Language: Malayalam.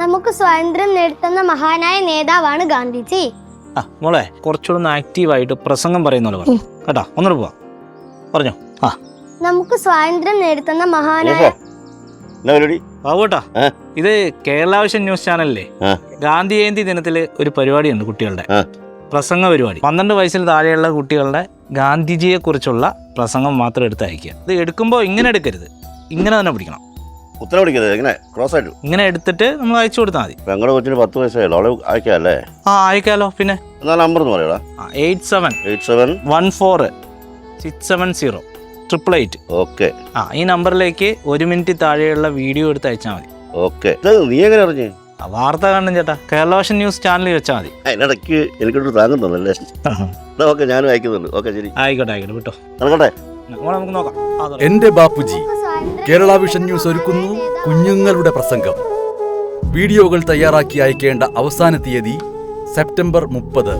നമുക്ക് സ്വാതന്ത്ര്യം നേടുത്തുന്ന മഹാനായ നേതാവാണ് ഗാന്ധിജി. ആ മോളെ കുറച്ചുകൂടെ ആക്റ്റീവായിട്ട് പ്രസംഗം പറയുന്ന കേട്ടോ ഒന്നുകൂടെ പോവാം. പറഞ്ഞോ? ആ. നമുക്ക് സ്വാതന്ത്ര്യം നേടുത്തുന്ന മഹാനായ ബാബുട്ടാ ഇത് കേരള വിഷൻ ന്യൂസ് ചാനലിലെ ഗാന്ധി ജയന്തി ദിനത്തിൽ ഒരു പരിപാടിയുണ്ട് കുട്ടികളുടെ. പ്രസംഗ പരിപാടി. പന്ത്രണ്ട് വയസ്സിൽ താഴെയുള്ള കുട്ടികളുടെ ഗാന്ധിജിയെ കുറിച്ചുള്ള പ്രസംഗം മാത്രം എടുത്ത് അയക്കുക ഇത് എടുക്കുമ്പോൾ ഇങ്ങനെ എടുക്കരുത്. ഇങ്ങനെ തന്നെ പിടിക്കണം. പിടിക്കരുത് എങ്ങനെ ക്രോസ് ആയിട്ട്. ഇങ്ങനെ എടുത്തിട്ട് നമ്മൾ അയച്ചു കൊടുത്താൽ മതി. ഞങ്ങളുടെ കൊച്ചിന് പത്ത് വയസ്സായല്ലോ അവളെ അയക്കാല്ലേ? ആ അയക്കാലോ പിന്നെ? എന്നാ നമ്പർ ഒന്ന് പറയടാ. Eight seven eight seven one four six seven zero triple eight okay ആ ഈ നമ്പറിലേക്ക് ഒരു മിനിറ്റ് താഴെയുള്ള വീഡിയോ എടുത്ത് അയച്ചാൽ മതി. ഓക്കെ ഇത് നീ എങ്ങനെ അറിഞ്ഞു? ആ വാർത്ത കാണണം ചേട്ടാ. കേരള ന്യൂസ് ചാനലിൽ വെച്ചാൽ മതി. അതിനിടയ്ക്ക് എനിക്കൊരു താങ്ങും തന്നല്ലേ? എന്നാ ഓക്കെ ഞാനും അയക്കുന്നുണ്ട്. ഓക്കെ ശരി. ആയിക്കോട്ടെ ആയിക്കോട്ടെ വിട്ടോ. നടക്കട്ടെ. നമുക്ക് നോക്കാം. ആ, തുടങ്ങ്. എന്റെ ബാപ്പുജി കേരള വിഷൻ ന്യൂസ് ഒരുക്കുന്നു കുഞ്ഞുങ്ങളുടെ പ്രസംഗം. വീഡിയോകൾ തയ്യാറാക്കി അയക്കേണ്ട അവസാന തീയതി സെപ്റ്റംബർ മുപ്പത്.